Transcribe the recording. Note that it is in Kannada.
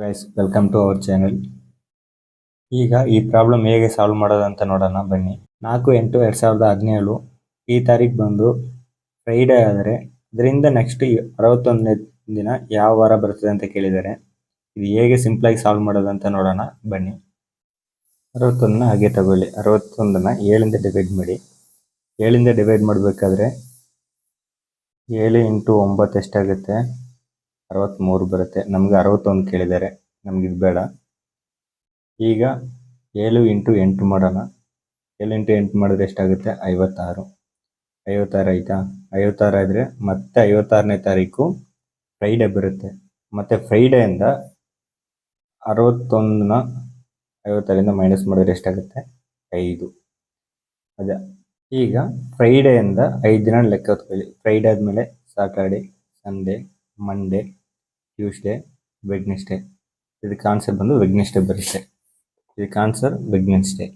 Guys welcome to our channel ಈಗ ಈ ಪ್ರಾಬ್ಲಮ್ ಹೇಗೆ ಸಾಲ್ವ್ ಮಾಡೋದಂತ ನೋಡೋಣ, ಬನ್ನಿ. ನಾಲ್ಕು, ಎಂಟು, ಎರಡು ಸಾವಿರದ ಹದಿನೇಳು ಈ ತಾರೀಕು ಬಂದು ಫ್ರೈಡೇ ಆದರೆ ಇದರಿಂದ ನೆಕ್ಸ್ಟ್ ಅರವತ್ತೊಂದನೇ ದಿನ ಯಾವ ವಾರ ಬರ್ತದೆ ಅಂತ ಕೇಳಿದ್ದಾರೆ. ಇದು ಹೇಗೆ ಸಿಂಪ್ಲಾಗಿ ಸಾಲ್ವ್ ಮಾಡೋದಂತ ನೋಡೋಣ, ಬನ್ನಿ. ಅರವತ್ತೊಂದನ್ನ ಹಾಗೆ ತಗೊಳ್ಳಿ. ಅರವತ್ತೊಂದನ್ನು ಏಳಿಂದ ಡಿವೈಡ್ ಮಾಡಿ. ಏಳಿಂದ ಡಿವೈಡ್ ಮಾಡಬೇಕಾದ್ರೆ ಏಳು ಇಂಟು ಒಂಬತ್ತು ಎಷ್ಟಾಗುತ್ತೆ? ಅರವತ್ತ್ಮೂರು ಬರುತ್ತೆ. ನಮ್ಗೆ ಅರವತ್ತೊಂದು ಕೇಳಿದ್ದಾರೆ. ನಮ್ಗೆ ಇದು ಬೇಡ. ಈಗ ಏಳು ಇಂಟು ಎಂಟು ಮಾಡೋಣ. ಏಳು ಇಂಟು ಎಂಟು ಮಾಡಿದ್ರೆ ಎಷ್ಟಾಗುತ್ತೆ? ಐವತ್ತಾರು. ಐವತ್ತಾರು ಆಯಿತಾ? ಐವತ್ತಾರು ಆದರೆ ಮತ್ತೆ ಐವತ್ತಾರನೇ ತಾರೀಕು ಫ್ರೈಡೇ ಬರುತ್ತೆ. ಮತ್ತು ಫ್ರೈಡೆಯಿಂದ ಅರವತ್ತೊಂದನ್ನ ಐವತ್ತಾರಿಂದ ಮೈನಸ್ ಮಾಡಿದ್ರೆ ಎಷ್ಟಾಗುತ್ತೆ? ಐದು. ಅದ. ಈಗ ಫ್ರೈಡೆಯಿಂದ ಐದು ದಿನ ಲೆಕ್ಕ ಹೊತ್ಕೊಳ್ಳಿ. ಫ್ರೈಡೆ ಆದಮೇಲೆ Saturday Sunday Monday Tuesday Wednesday இதுக்கு ஆன்சர் வந்து வெட்னஸ்டே பர்த்டே இதுக்கு ஆன்சர் வெட்னஸ்டே